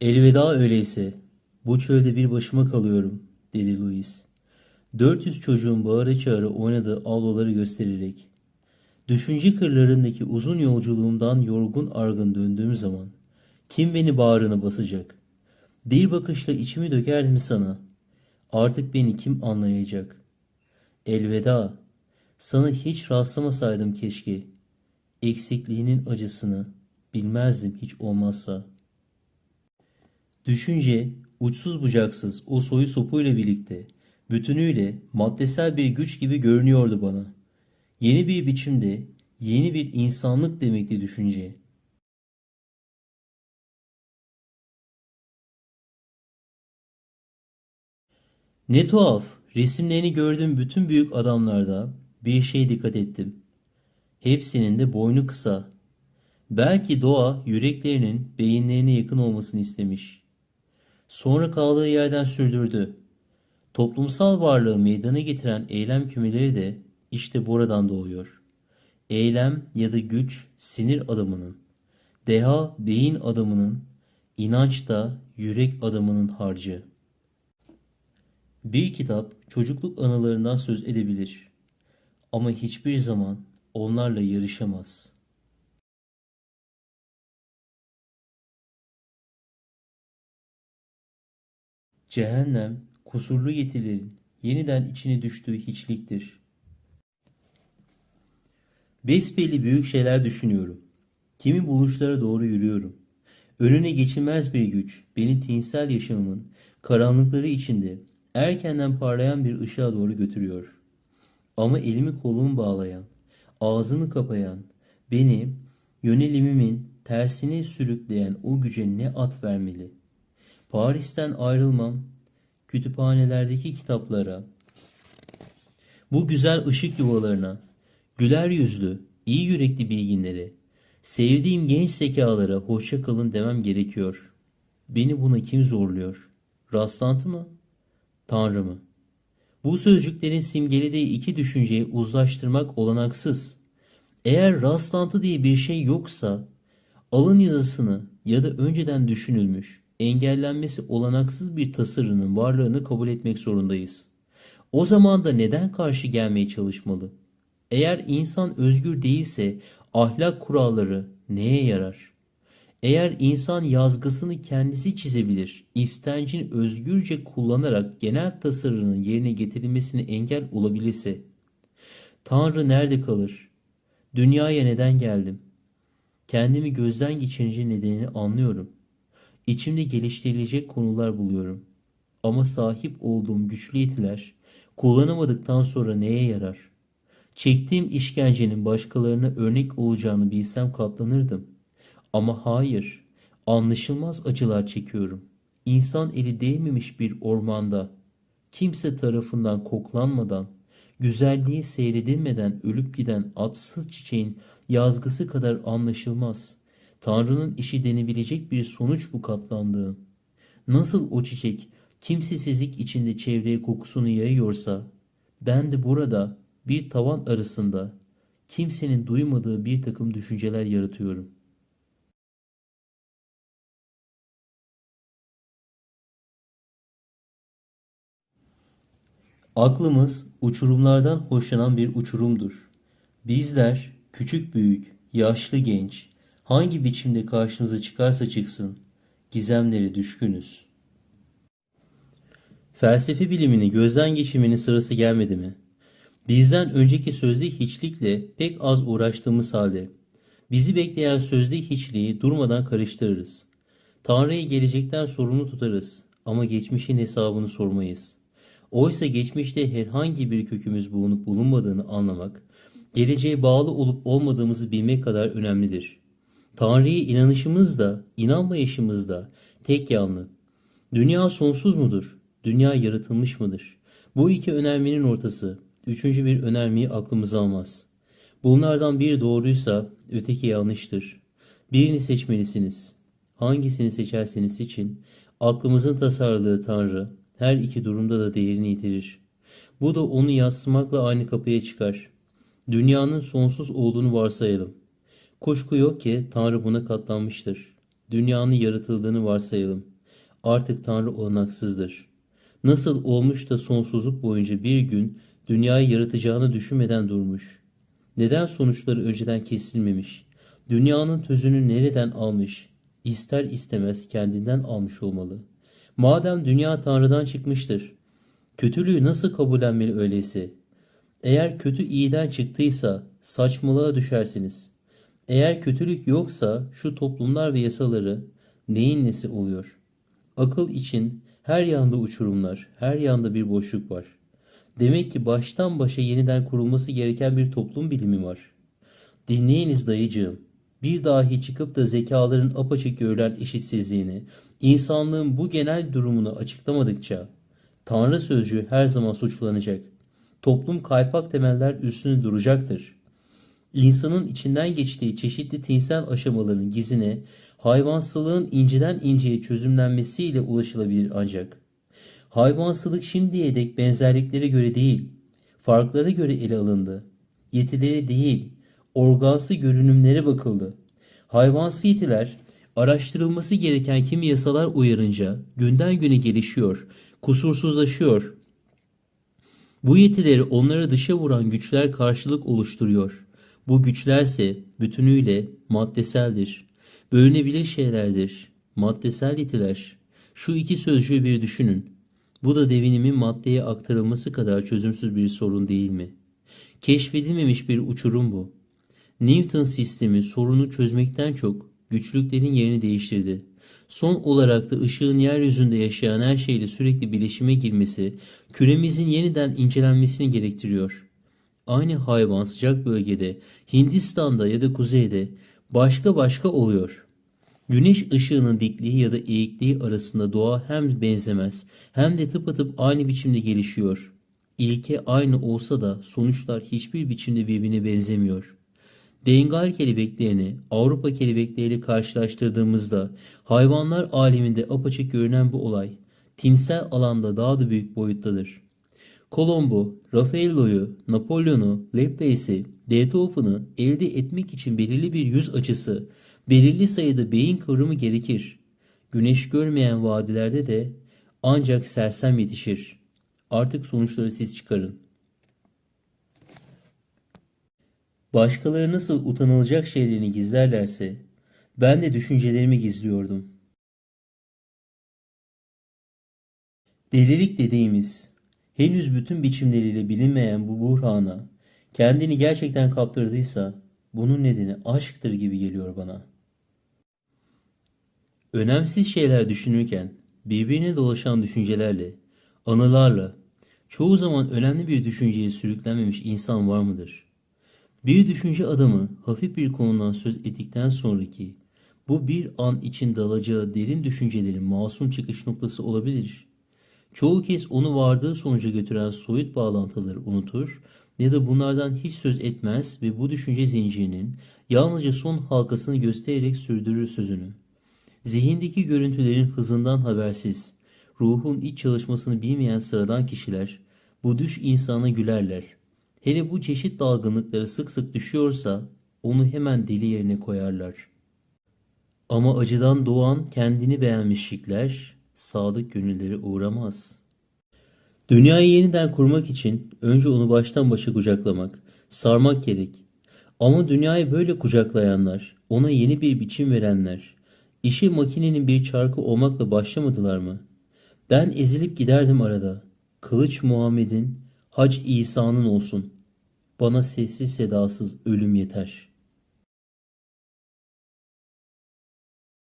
Elveda öyleyse. Bu çölde bir başıma kalıyorum, dedi Louis. 400 çocuğun bağıra çağıra oynadığı avluları göstererek. Düşünce kırlarındaki uzun yolculuğumdan yorgun argın döndüğüm zaman kim beni bağrına basacak? Bir bakışla içimi dökerdim sana. Artık beni kim anlayacak? Elveda. Sana hiç rastlamasaydım keşke. Eksikliğinin acısını bilmezdim hiç olmazsa. Düşünce uçsuz bucaksız o soyu sopuyla birlikte bütünüyle maddesel bir güç gibi görünüyordu bana. Yeni bir biçimde yeni bir insanlık demekti düşünce. Ne tuhaf, resimlerini gördüğüm bütün büyük adamlarda bir şey dikkat ettim. Hepsinin de boynu kısa. Belki doğa yüreklerinin beyinlerine yakın olmasını istemiş. Sonra kaldığı yerden sürdürdü. Toplumsal varlığı meydana getiren eylem kümeleri de işte buradan doğuyor. Eylem ya da güç sinir adamının, deha beyin adamının, inanç da yürek adamının harcı. Bir kitap çocukluk anılarından söz edebilir ama hiçbir zaman onlarla yarışamaz. Cehennem, kusurlu yetilerin yeniden içine düştüğü hiçliktir. Besbelli büyük şeyler düşünüyorum. Kimi buluşlara doğru yürüyorum. Önüne geçilmez bir güç beni tinsel yaşamımın karanlıkları içinde erkenden parlayan bir ışığa doğru götürüyor. Ama elimi kolumu bağlayan, ağzımı kapayan, beni yönelimimin tersine sürükleyen o güce ne at vermeli? Paris'ten ayrılmam, kütüphanelerdeki kitaplara, bu güzel ışık yuvalarına, güler yüzlü, iyi yürekli bilginlere, sevdiğim genç zekalara hoşça kalın demem gerekiyor. Beni buna kim zorluyor? Rastlantı mı? Tanrı mı? Bu sözcüklerin simgelediği iki düşünceyi uzlaştırmak olanaksız. Eğer rastlantı diye bir şey yoksa, alın yazısını ya da önceden düşünülmüş, engellenmesi olanaksız bir tasarının varlığını kabul etmek zorundayız. O zaman da neden karşı gelmeye çalışmalı? Eğer insan özgür değilse ahlak kuralları neye yarar? Eğer insan yazgısını kendisi çizebilir, istencini özgürce kullanarak genel tasarının yerine getirilmesine engel olabilirse, Tanrı nerede kalır? Dünyaya neden geldim? Kendimi gözden geçirince nedenini anlıyorum. İçimde geliştirilecek konular buluyorum. Ama sahip olduğum güçlü yetiler kullanamadıktan sonra neye yarar? Çektiğim işkencenin başkalarına örnek olacağını bilsem katlanırdım. Ama hayır, anlaşılmaz acılar çekiyorum. İnsan eli değmemiş bir ormanda, kimse tarafından koklanmadan, güzelliği seyredilmeden ölüp giden atsız çiçeğin yazgısı kadar anlaşılmaz. Tanrı'nın işi denebilecek bir sonuç bu katlandığım. Nasıl o çiçek kimsesizlik içinde çevreye kokusunu yayıyorsa, ben de burada bir tavan arasında kimsenin duymadığı bir takım düşünceler yaratıyorum. Aklımız uçurumlardan hoşlanan bir uçurumdur. Bizler küçük büyük, yaşlı genç, hangi biçimde karşımıza çıkarsa çıksın, gizemleri düşkünüz. Felsefe bilimini gözden geçirmenin sırası gelmedi mi? Bizden önceki sözde hiçlikle pek az uğraştığımız halde bizi bekleyen sözde hiçliği durmadan karıştırırız. Tanrı'yı gelecekten sorumlu tutarız ama geçmişin hesabını sormayız. Oysa geçmişte herhangi bir kökümüz bulunup bulunmadığını anlamak, geleceğe bağlı olup olmadığımızı bilmek kadar önemlidir. Tanrı'ya inanışımız da, inanmayışımız da tek yanlı. Dünya sonsuz mudur? Dünya yaratılmış mıdır? Bu iki önermenin ortası, üçüncü bir önermeyi aklımıza almaz. Bunlardan biri doğruysa öteki yanlıştır. Birini seçmelisiniz. Hangisini seçerseniz seçin, aklımızın tasarladığı Tanrı her iki durumda da değerini yitirir. Bu da onu yatsımakla aynı kapıya çıkar. Dünyanın sonsuz olduğunu varsayalım. Kuşku yok ki Tanrı buna katlanmıştır. dünyanın yaratıldığını varsayalım. Artık Tanrı olanaksızdır. Nasıl olmuş da sonsuzluk boyunca bir gün dünyayı yaratacağını düşünmeden durmuş? Neden sonuçları önceden kesilmemiş? Dünyanın tözünü nereden almış? İster istemez kendinden almış olmalı. Madem dünya Tanrı'dan çıkmıştır, kötülüğü nasıl kabullenmeli öyleyse? Eğer kötü iyiden çıktıysa saçmalığa düşersiniz. Eğer kötülük yoksa şu toplumlar ve yasaları neyin nesi oluyor? Akıl için her yanda uçurumlar, her yanda bir boşluk var. Demek ki baştan başa yeniden kurulması gereken bir toplum bilimi var. Dinleyiniz dayıcığım. Bir dahi çıkıp da zekaların apaçık görülen eşitsizliğini, insanlığın bu genel durumunu açıklamadıkça Tanrı sözcüğü her zaman suçlanacak. Toplum kaypak temeller üstüne duracaktır. İnsanın içinden geçtiği çeşitli tinsel aşamaların gizine, hayvansılığın inceden inceye çözümlenmesiyle ulaşılabilir ancak. Hayvansılık şimdiye dek benzerliklere göre değil, farklara göre ele alındı. Yetileri değil, organsı görünümlere bakıldı. Hayvansı yetiler, araştırılması gereken kimi yasalar uyarınca günden güne gelişiyor, kusursuzlaşıyor. Bu yetileri onlara dışa vuran güçler karşılık oluşturuyor. Bu güçlerse bütünüyle maddeseldir. Bölünebilir şeylerdir. Maddesel yetiler. Şu iki sözcüğü bir düşünün. Bu da devinimin maddeye aktarılması kadar çözümsüz bir sorun değil mi? Keşfedilmemiş bir uçurum bu. Newton sistemi sorunu çözmekten çok güçlüklerin yerini değiştirdi. Son olarak da ışığın yeryüzünde yaşayan her şeyle sürekli bileşime girmesi, küremizin yeniden incelenmesini gerektiriyor. Aynı hayvan sıcak bölgede, Hindistan'da ya da kuzeyde başka başka oluyor. Güneş ışığının dikliği ya da eğikliği arasında doğa hem benzemez hem de tıpatıp aynı biçimde gelişiyor. İlke aynı olsa da sonuçlar hiçbir biçimde birbirine benzemiyor. Bengal kelebeklerini Avrupa kelebekleriyle karşılaştırdığımızda hayvanlar aleminde apaçık görünen bu olay tinsel alanda daha da büyük boyuttadır. Colombo, Raffaello'yu, Napolyon'u, Laplace'i, Beethoven'ı elde etmek için belirli bir yüz açısı, belirli sayıda beyin kıvrımı gerekir. Güneş görmeyen vadilerde de ancak sersem yetişir. Artık sonuçları siz çıkarın. Başkaları nasıl utanılacak şeylerini gizlerlerse ben de düşüncelerimi gizliyordum. Delilik dediğimiz henüz bütün biçimleriyle bilinmeyen bu buhrana kendini gerçekten kaptırdıysa bunun nedeni aşktır gibi geliyor bana. Önemsiz şeyler düşünürken birbirine dolaşan düşüncelerle, anılarla çoğu zaman önemli bir düşünceye sürüklenmemiş insan var mıdır? Bir düşünce adamı hafif bir konudan söz ettikten sonraki bu bir an için dalacağı derin düşüncelerin masum çıkış noktası olabilir. Çoğu kez onu vardığı sonuca götüren soyut bağlantıları unutur ya da bunlardan hiç söz etmez ve bu düşünce zincirinin yalnızca son halkasını göstererek sürdürür sözünü. Zihindeki görüntülerin hızından habersiz, ruhun iç çalışmasını bilmeyen sıradan kişiler bu düş insana gülerler. Hele bu çeşit dalgınlıkları sık sık düşüyorsa onu hemen deli yerine koyarlar. Ama acıdan doğan kendini beğenmişlikler sadık gönülleri uğramaz. Dünyayı yeniden kurmak için önce onu baştan başa kucaklamak, sarmak gerek. Ama dünyayı böyle kucaklayanlar, ona yeni bir biçim verenler, işi makinenin bir çarkı olmakla başlamadılar mı? Ben ezilip giderdim arada. Kılıç Muhammed'in, hac İsa'nın olsun. Bana sessiz sedasız ölüm yeter.''